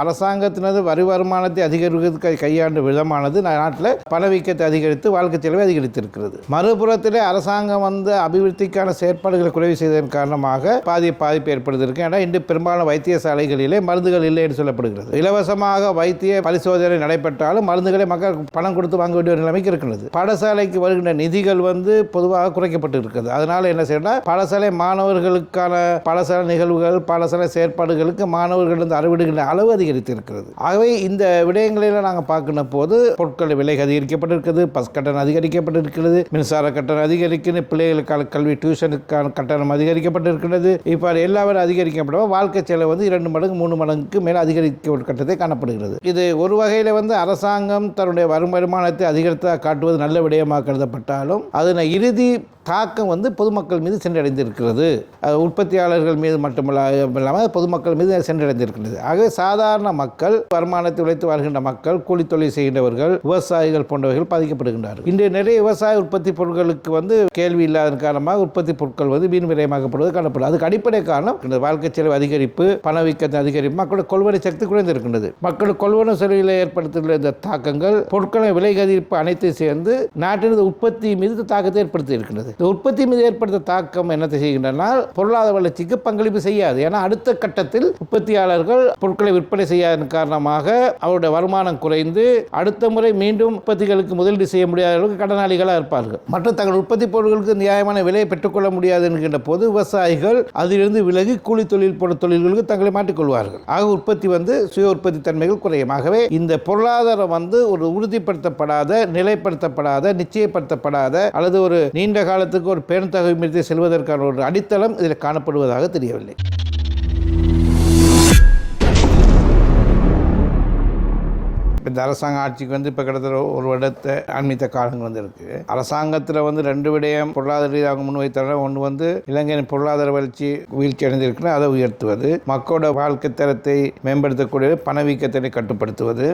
அரசாங்கத்தினது வரி வருமானத்தை அதிகரிப்பதற்கு கையாண்டு விதமானது நாட்டில் பணவீக்கத்தை அதிகரித்து வாழ்க்கை செலவை அதிகரித்திருக்கிறது. மறுபுறத்திலே அரசாங்கம் வந்து அபிவிருத்திக்கான செயற்பாடுகளை குறைவு செய்ததன் காரணமாக பாதி பாதிப்பு ஏற்படுத்திருக்கு ஏன்னா இன்று பெரும்பாலான வைத்தியசாலைகளிலே மருந்துகள் இல்லை என்று சொல்லப்படுகிறது. இலவசமாக வைத்திய பரிசோதனை நடைபெற்றாலும் மருந்துகளை மக்கள் பணம் கொடுத்து வாங்க வேண்டிய ஒரு நிலைமைக்கு இருக்கிறது பாடசாலைக்கு வருகின்ற நிதிகள் வந்து பொதுவாக குறைக்கப்பட்டு இருக்கிறது அதனால் என்ன செய்யணும் பாடசாலை மாணவர்களுக்கான பாடசாலை நிகழ்வுகள் பாடசாலை செயற்பாடுகளுக்கு மாணவர்கள் இருந்து அறவிடுகின்ற அளவு அதிகரித்திருக்கிறது. ஆகவே இந்த விடயங்களில் நாங்கள் பார்க்கின்ற போது பொருட்கள் விலை அதிகரிக்கப்பட்டிருக்கிறது பஸ் கட்டணம் அதிகரிக்கப்பட்டிருக்கிறது மின்சார கட்டணம் அதிகரிக்கிறது பிள்ளைகளுக்கான கல்வி டியூஷனுக்கான கட்டணம் அதிகரிக்கப்பட்டிருக்கிறது இப்போ எல்லாவரும் அதிகரிக்கப்படும் வாழ்க்கை செலவு வந்து இரண்டு மடங்கு மூணு மடங்குக்கு மேலே அதிகரிக்க கட்டத்தை காணப்படுகிறது. இது ஒரு வகையில் வந்து அரசாங்கம் தன்னுடைய வரும் வருமானத்தை அதிகரித்ததாக காட்டுவது நல்ல விடயமாக கருதப்பட்டாலும் அதன் இறுதி தாக்கம் வந்து பொதுமக்கள் மீது சென்றடைந்திருக்கிறது. உற்பத்தியாளர்கள் மீது மட்டுமல்ல இல்லாமல் பொதுமக்கள் மீது சென்றடைந்திருக்கிறது. ஆகவே சாதாரண மக்கள் வருமானத்தை உழைத்து வாழ்கின்ற மக்கள் கூலி தொழில் செய்கின்றவர்கள் விவசாயிகள் போன்றவர்கள் பாதிக்கப்படுகின்றார்கள். இன்று நிறைய விவசாய உற்பத்தி பொருட்களுக்கு வந்து கேள்வி இல்லாத காரணமாக உற்பத்தி பொருட்கள் வந்து வீண் விரயமாக்கப்படுவது காணப்படும் அதுக்கு அடிப்படை காரணம் இந்த வாழ்க்கை செலவு அதிகரிப்பு பணவீக்கத்தை அதிகரிப்பு மக்களோட கொள்வனை சக்தி குறைந்திருக்கின்றது. மக்கள் கொள்வன செலவில் ஏற்படுத்தியுள்ள இந்த தாக்கங்கள் பொருட்களை விலை அதிகரிப்பு அனைத்தையும் சேர்ந்து நாட்டினது உற்பத்தி மீது தாக்கத்தை ஏற்படுத்தி இருக்கின்றது இந்த உற்பத்தி மீது ஏற்படுத்த தாக்கம் என்னத்தை செய்கின்றனால் பொருளாதார வளர்ச்சிக்கு பங்களிப்பு செய்யாது. ஏன்னா அடுத்த கட்டத்தில் உற்பத்தியாளர்கள் பொருட்களை விற்பனை செய்யாத காரணமாக அவருடைய வருமானம் குறைந்து அடுத்த முறை மீண்டும் உற்பத்திகளுக்கு முதலீடு செய்ய முடியாத அளவுக்கு கடனாளிகளாக இருப்பார்கள். மற்றும் தங்கள் உற்பத்தி பொருட்களுக்கு நியாயமான விலையை பெற்றுக்கொள்ள முடியாது என்கின்ற போது விவசாயிகள் அதிலிருந்து விலகி கூலி தொழில் போன்ற தொழில்களுக்கு தங்களை மாற்றிக்கொள்வார்கள் ஆக உற்பத்தி வந்து சுய உற்பத்தி தன்மைகள் குறையும் ஆகவே இந்த பொருளாதாரம் வந்து ஒரு உறுதிப்படுத்தப்படாத நிலைப்படுத்தப்படாத நிச்சயப்படுத்தப்படாத அல்லது ஒரு நீண்ட காலத்துக்கு ஒரு பேருந்தகை மீது செல்வதற்கான ஒரு அடித்தளம் இதில் காணப்படுவதாக தெரியவில்லை. இந்த அரசாங்க ஆட்சிக்கு வந்து இப்போ கிட்டத்தட்ட ஒரு வருடத்தை ஆன்மீக காலங்கள் வந்து இருக்கு. அரசாங்கத்தில் வந்து ரெண்டு விடயம் பொருளாதார ரீதியாக முன்வைத்தாலும் ஒன்று வந்து இலங்கையின் பொருளாதார வளர்ச்சி வீழ்ச்சி அடைந்திருக்குன்னா அதை உயர்த்துவது. மக்களோட வாழ்க்கை தரத்தை மேம்படுத்தக்கூடிய பணவீக்கத்தினை கட்டுப்படுத்துவது.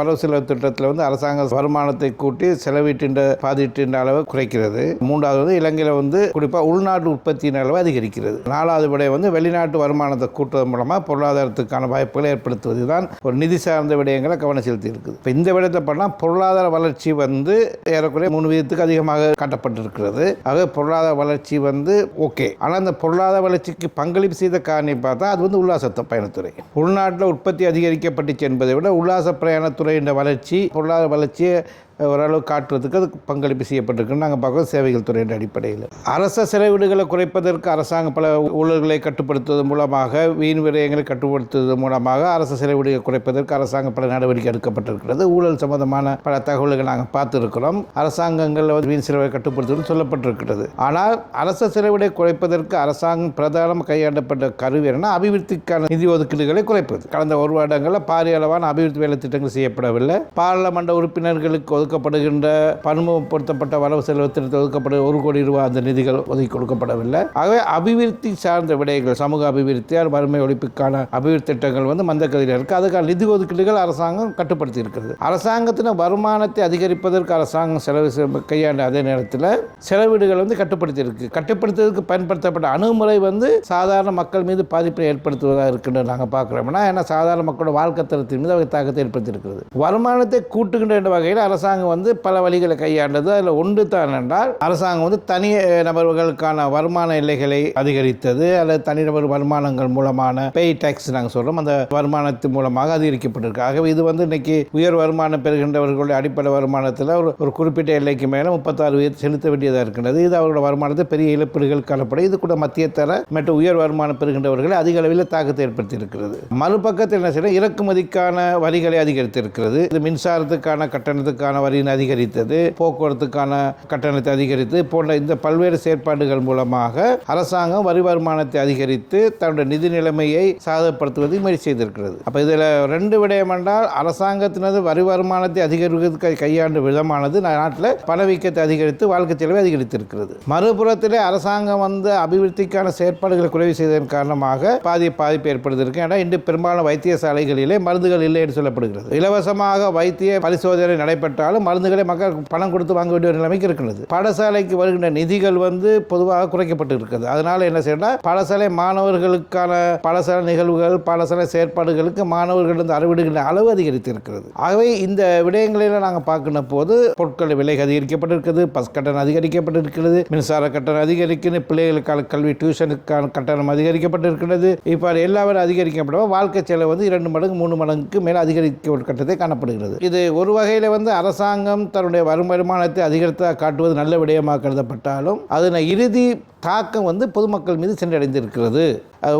வரவு செலவு திட்டத்தில் வந்து அரசாங்க வருமானத்தை கூட்டி செலவீட்டின்ற பாதிட்டின்ற அளவை குறைக்கிறது. மூன்றாவது வந்து இலங்கையில் வந்து குறிப்பாக உள்நாட்டு உற்பத்தியின் அளவை அதிகரிக்கிறது. நாலாவது விடை வந்து வெளிநாட்டு வருமானத்தை கூட்டுவதன் மூலமாக பொருளாதாரத்துக்கான வாய்ப்புகளை ஏற்படுத்துவது தான் ஒரு நிதி சார்ந்த விடயங்களை கவனம் செலுத்தியிருக்கு. இருக்குது. இப்போ இந்த விடத்தை பண்ணால் பொருளாதார வளர்ச்சி வந்து ஏறக்குறைய மூணு விதத்துக்கு அதிகமாக காட்டப்பட்டிருக்கிறது. ஆக பொருளாதார வளர்ச்சி வந்து ஓகே. ஆனால் அந்த பொருளாதார வளர்ச்சிக்கு பங்களிப்பு செய்த காரணி பார்த்தா அது வந்து உல்லாசத்தை பயணத்துறை. உள்நாட்டில் உற்பத்தி அதிகரிக்கப்பட்டுச்சு என்பதை விட உல்லாச பிரயாணத்துறையின் வளர்ச்சி பொருளாதார வளர்ச்சியை ஓரளவு காட்டுறதுக்கு அது பங்களிப்பு செய்யப்பட்டிருக்குன்னு நாங்கள் பார்க்குறோம் சேவைகள் துறையின் அடிப்படையில். அரச செலவீடுகளை குறைப்பதற்கு அரசாங்கம் பல ஊழல்களை கட்டுப்படுத்துவதன் மூலமாக வீண் விரயங்களை கட்டுப்படுத்துவதன் மூலமாக அரசு செலவீடுகளை குறைப்பதற்கு அரசாங்கம் பல நடவடிக்கை எடுக்கப்பட்டிருக்கிறது. ஊழல் சம்பந்தமான பல தகவல்கள் நாங்கள் பார்த்துருக்கிறோம். அரசாங்கங்களில் வந்து வீண் செலவை கட்டுப்படுத்துவதும் சொல்லப்பட்டிருக்கிறது. ஆனால் அரச செலவிடை குறைப்பதற்கு அரசாங்கம் பிரதானம் கையாண்டப்பட்ட கருவி என்னன்னா அபிவிருத்திக்கான நிதி ஒதுக்கீடுகளை குறைப்பது. கடந்த ஒரு வருடங்களில் பாரிய அளவான அபிவிருத்தி வேலை திட்டங்கள் செய்யப்படவில்லை. பாராளுமன்ற உறுப்பினர்களுக்கு ஒதுக்கப்படுகின்ற பன்முகப்படுத்தப்பட்ட வரவு செலவு திட்டத்தில் ஒதுக்கப்பட ஒரு கோடி ரூபாய் அந்த நிதிகள் ஒதுக்கி கொடுக்கப்படவில்லை. ஆகவே அபிவிருத்தி சார்ந்த விடயங்கள் சமூக அபிவிருத்தி வறுமை ஒழிப்புக்கான அபிவிருத்தி திட்டங்கள் வந்து மந்தக்கதியில் இருக்குது அதுக்கான நிதி ஒதுக்கீடுகள் அரசாங்கம் கட்டுப்படுத்தி இருக்கிறது. அரசாங்கத்தின் வருமானத்தை அதிகரிப்பதற்கு அரசாங்கம் செலவு கையாண்ட அதே நேரத்தில் செலவீடுகள் வந்து கட்டுப்படுத்தி இருக்கு. கட்டுப்படுத்துவதற்கு பயன்படுத்தப்பட்ட அணுகுமுறை வந்து சாதாரண மக்கள் மீது பாதிப்பை ஏற்படுத்துவதாக இருக்குன்னு நாங்கள் பார்க்குறோம்னா ஏன்னா சாதாரண மக்களோட வாழ்க்கை தரத்தின் மீது அவை தாக்கத்தை ஏற்படுத்தி இருக்கிறது. வருமானத்தை கூட்டுகின்ற வகையில் அரசாங்கம் வந்து பல வழிகளை கையாண்டது. அதில் ஒன்று தான் என்றால் அரசாங்கம் வந்து தனி நபர்களுக்கான வருமான எல்லைகளை அதிகரித்தது. அல்லது தனிநபர் வருமானங்கள் மூலமான பே டேக்ஸ் நாங்கள் சொல்கிறோம் அந்த வருமானத்தின் மூலமாக அதிகரிக்கப்பட்டிருக்கு ஆகவே இது வந்து இன்னைக்கு உயர் வருமானம் பெறுகின்றவர்களுடைய அடிப்படை வருமானத்தில் ஒரு ஒரு குறிப்பிட்ட எல்லைக்கு மேலே முப்பத்தாறு உயர் செலுத்த வேண்டியதாக இருக்கின்றது. இது அவர்களோட வருமானத்தை பெரிய இழப்பீடுகள் காணப்படும். இது கூட மத்திய தர மற்றும் உயர் வருமானம் பெறுகின்றவர்களை அதிக அளவில் தாக்கத்தை ஏற்படுத்தி இருக்கிறது மறுபக்கத்தில் என்ன செய்யணும் இறக்குமதிக்கான வரிகளை அதிகரித்திருக்கிறது. இது மின்சாரத்துக்கான கட்டணத்துக்கான வரியின் அதிகரித்தது போக்குவரத்துக்கான கட்டணத்தை அதிகரித்து போன்ற இந்த பல்வேறு செயற்பாடுகள் மூலமாக அரசாங்கம் வரி வருமானத்தை அதிகரித்து தன்னுடைய நிதி நிலைமையை சாதகப்படுத்துவதை முயற்சி செய்திருக்கிறது. அப்போ இதில் ரெண்டு விடயம் என்றால் அரசாங்கத்தினது வரி வருமானத்தை அதிகரிப்பதற்கு கையாண்டு விதமானது நாட்டில் பணவீக்கத்தை அதிகரித்து வாழ்க்கை செலவை அதிகரித்திருக்கிறது. மறுபுறத்திலே அரசாங்கம் வந்து அபிவிருத்திக்கான செயற்பாடுகளை குறைவு செய்ததன் காரணமாக பாதி பாதிப்பு ஏற்படுத்திருக்கு ஏன்னா இன்று பெரும்பாலான வைத்தியசாலைகளிலே மருந்துகள் இல்லை என்று சொல்லப்படுகிறது. இலவசமாக வைத்திய பரிசோதனை நடைபெற்றால் இருந்தாலும் மருந்துகளை மக்கள் பணம் கொடுத்து வாங்க வேண்டிய ஒரு நிலைமைக்கு இருக்கிறது பாடசாலைக்கு வருகின்ற நிதிகள் வந்து பொதுவாக குறைக்கப்பட்டு இருக்கிறது அதனால் என்ன செய்யணும் பாடசாலை மாணவர்களுக்கான பாடசாலை நிகழ்வுகள் பாடசாலை செயற்பாடுகளுக்கு மாணவர்கள் வந்து அறவிடுகின்ற அளவு அதிகரித்து இருக்கிறது. ஆகவே இந்த விடயங்களில் நாங்கள் பார்க்கின்ற போது பொருட்கள் விலை அதிகரிக்கப்பட்டிருக்கிறது பஸ் கட்டணம் அதிகரிக்கப்பட்டிருக்கிறது மின்சார கட்டணம் அதிகரிக்கிறது பிள்ளைகளுக்கான கல்வி டியூஷனுக்கான கட்டணம் அதிகரிக்கப்பட்டிருக்கிறது இப்போ எல்லாவரும் அதிகரிக்கப்படும். வாழ்க்கை செலவு வந்து இரண்டு மடங்கு மூணு மடங்குக்கு மேலே அதிகரிக்க ஒரு கட்டத்தை காணப்படுகிறது. இது ஒரு வகையில் வந்து அரசாங்கம் தன்னுடைய வரும் வருமானத்தை அதிகரித்தாக காட்டுவது நல்ல விடயமாக கருதப்பட்டாலும் அதன் இறுதி தாக்கம் வந்து பொதுமக்கள் மீது சென்றடைந்திருக்கிறது.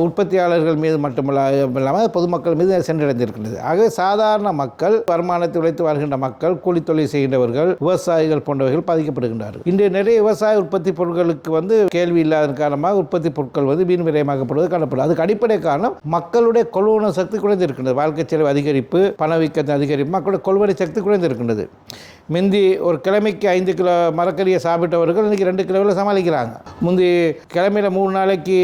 உற்பத்தியாளர்கள் மீது மட்டுமல்ல பொதுமக்கள் மீது சென்றடைந்திருக்கின்றது. ஆகவே சாதாரண மக்கள் வருமானத்தை உழைத்து வாழ்கின்ற மக்கள் கூலி தொழில் செய்கின்றவர்கள் விவசாயிகள் போன்றவர்கள் பாதிக்கப்படுகின்றார்கள். இன்று நிறைய விவசாய உற்பத்தி பொருட்களுக்கு வந்து கேள்வி இல்லாத காரணமாக உற்பத்தி பொருட்கள் வந்து வீண் விரயமாக்கப்படுவது காணப்படும் அதுக்கு அடிப்படை காரணம் மக்களுடைய கொள்வன சக்தி குறைந்திருக்கின்றது. வாழ்க்கை செலவு அதிகரிப்பு பணவீக்கத்தின் அதிகரிப்பு மக்களுடைய கொள்வனை சக்தி குறைந்திருக்கின்றது. முந்தி ஒரு கிழமைக்கு ஐந்து கிலோ மரக்கறியை சாப்பிட்டவர்கள் இன்றைக்கி ரெண்டு கிலோவில் சமாளிக்கிறாங்க. முந்தி கிழமையில் மூணு நாளைக்கு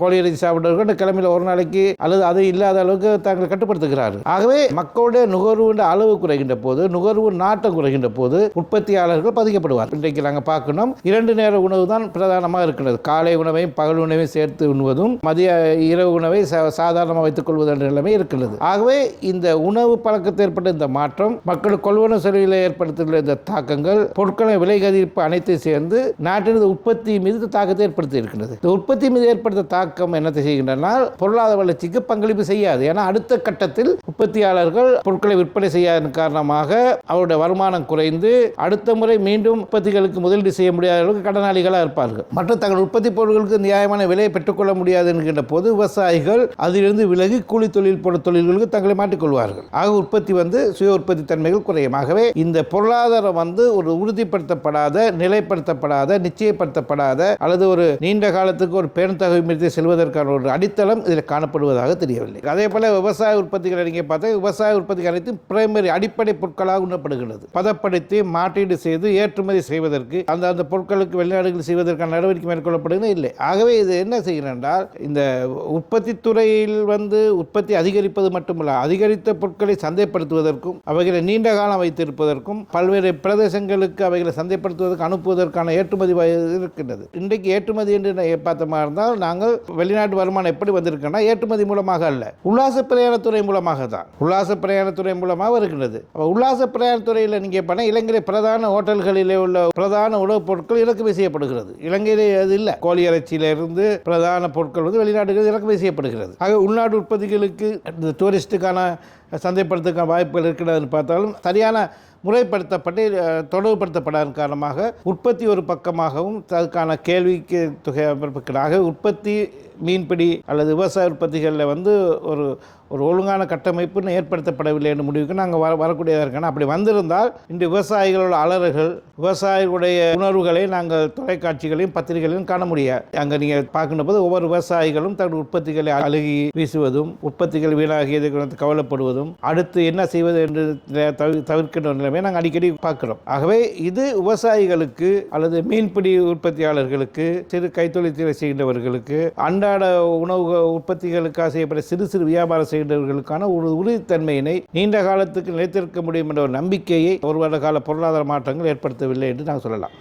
கோழி இறைச்சி சாப்பிட்டு இந்த கிழமையில் ஒரு நாளைக்கு அல்லது அது இல்லாத அளவுக்கு தாங்கள் கட்டுப்படுத்துகிறார்கள். ஆகவே மக்களுடைய நுகர்வுன்ற அளவு குறைகின்ற போது நுகர்வு நாட்டம் குறைகின்ற போது உற்பத்தியாளர்கள் பாதிக்கப்படுவார் இன்றைக்கு நாங்கள் பார்க்கணும் இரண்டு நேர உணவு தான் பிரதானமாக இருக்கிறது. காலை உணவையும் பகல் உணவையும் சேர்த்து உண்வதும் மதிய இரவு உணவை சா- சாதாரணமாக வைத்துக் கொள்வது என்ற நிலைமை இருக்கிறது. ஆகவே இந்த உணவு பழக்கத்தில் ஏற்பட்ட இந்த மாற்றம் மக்கள் கொள்வன செலவில் ஏற்படுத்தியுள்ள இந்த தாக்கங்கள் பொருட்களின் விலை அதிகரிப்பு அனைத்தையும் சேர்ந்து நாட்டின் உற்பத்தி மீது தாக்கத்தை ஏற்படுத்தி இருக்கின்றது இந்த உற்பத்தி மீது ஏற்படுத்த தாக்கம் என்னத்தை செய்கின்றனால் பொருளாதார வளர்ச்சிக்கு பங்களிப்பு செய்யாது. ஏன்னா அடுத்த கட்டத்தில் உற்பத்தியாளர்கள் பொருட்களை விற்பனை செய்யாத காரணமாக அவருடைய வருமானம் குறைந்து அடுத்த முறை மீண்டும் உற்பத்திகளுக்கு முதலீடு செய்ய முடியாத அளவுக்கு கடனாளிகளாக இருப்பார்கள். மற்றும் தங்கள் உற்பத்தி பொருட்களுக்கு நியாயமான விலையை பெற்றுக்கொள்ள முடியாது என்கின்ற போது விவசாயிகள் அதிலிருந்து விலகி கூலி தொழில் போன்ற தொழில்களுக்கு தங்களை மாட்டிக்கொள்வார்கள் ஆக உற்பத்தி வந்து சுய உற்பத்தி தன்மைகள் குறையும். ஆகவே இந்த பொருளாதாரம் வந்து ஒரு உறுதிப்படுத்தப்படாத நிலைப்படுத்தப்படாத நிச்சயப்படுத்தப்படாத அல்லது ஒரு நீண்ட காலத்துக்கு ஒரு பேணுத்தகவை மீறி செல்வதற்கான ஒரு அடித்தளம் இதில் காணப்படுவதாக தெரியவில்லை. அதே போல விவசாய உற்பத்திகளை நீங்கள் பார்த்தா விவசாய உற்பத்திகள் அனைத்தும் பிரைமரி அடிப்படை பொருட்களாக உண்ணப்படுகிறது பதப்படுத்தி மாற்றீடு செய்து ஏற்றுமதி செய்வதற்கு அந்த அந்த பொருட்களுக்கு வெளிநாடுகள் செய்வதற்கான நடவடிக்கை மேற்கொள்ளப்படுகிறது இல்லை. ஆகவே இது என்ன செய்கிறேன் என்றால் இந்த உற்பத்தி துறையில் வந்து உற்பத்தி அதிகரிப்பது மட்டுமல்ல அதிகரித்த பொருட்களை சந்தைப்படுத்துவதற்கும் அவைகளை நீண்ட காலம் வைத்திருப்பதற்கும் பல்வேறு பிரதேசங்களுக்கு அவைகளை சந்தைப்படுத்துவதற்கு அனுப்புவதற்கான ஏற்றுமதி இருக்கின்றது. இன்றைக்கு ஏற்றுமதி என்று நா- பார்த்தோமா இருந்தால் நாங்கள் வெளிநாட்டு வருமானம் எப்படி வந்திருக்குன்னா ஏற்றுமதி மூலமாக அல்ல. உல்லாச பிரயாணத்துறை மூலமாக தான். உல்லாச பிரயாணத்துறை மூலமாக இருக்கின்றது. அப்போ உல்லாச பிரயாணத்துறையில் நீங்கள் பண்ண இலங்கை பிரதான ஹோட்டல்களிலே உள்ள பிரதான உணவுப் பொருட்கள் இறக்குமதி செய்யப்படுகிறது. இலங்கையிலே அது இல்லை. கோழி இறைச்சியிலிருந்து பிரதான பொருட்கள் வந்து வெளிநாடுகளில் இறக்குமதி செய்யப்படுகிறது. ஆக உள்நாட்டு உற்பத்திகளுக்கு இந்த டூரிஸ்ட்டுக்கான சந்தைப்படுத்துக்கான வாய்ப்புகள் இருக்கிறதுன்னு பார்த்தாலும் சரியான முறைப்படுத்தப்பட்டு தொடர்புபடுத்தப்படாத காரணமாக உற்பத்தி ஒரு பக்கமாகவும் அதுக்கான கேள்விக்கு தொகை உற்பத்தி மீன்பிடி அல்லது விவசாய உற்பத்திகளில் வந்து ஒரு ஒரு ஒழுங்கான கட்டமைப்புன்னு ஏற்படுத்தப்படவில்லை என்ற முடிவுக்கு நாங்கள் வர வரக்கூடியதாக இருக்கணும் அப்படி வந்திருந்தால் இன்று விவசாயிகளோட அலறுகள் விவசாயிகளுடைய உணர்வுகளை நாங்கள் தொலைக்காட்சிகளையும் பத்திரிகைகளையும் காண முடியாது. அங்கே நீங்கள் பார்க்கின்ற போது ஒவ்வொரு விவசாயிகளும் தங்கள் உற்பத்திகளை அழுகி வீசுவதும் உற்பத்திகள் வீணாகியது குறித்து கவலைப்படுவதும் அடுத்து என்ன செய்வது என்று தவிர்க்கின்ற நிலைமை நாங்கள் அடிக்கடி பார்க்கிறோம். ஆகவே இது விவசாயிகளுக்கு அல்லது மீன்பிடி உற்பத்தியாளர்களுக்கு சிறு கைத்தொழில் செய்கின்றவர்களுக்கு அன்றாட உணவு உற்பத்திகளுக்காக செய்யப்பட்ட சிறு சிறு வியாபாரம் செய்தவர்களுக்கான ஒரு உறுதித்தன்மையினை நீண்ட காலத்துக்கு நிலைத்திருக்க முடியும் என்ற ஒரு நம்பிக்கையை ஒரு வருட கால பொருளாதார மாற்றங்கள் ஏற்படுத்தவில்லை என்று நாங்கள் சொல்லலாம்.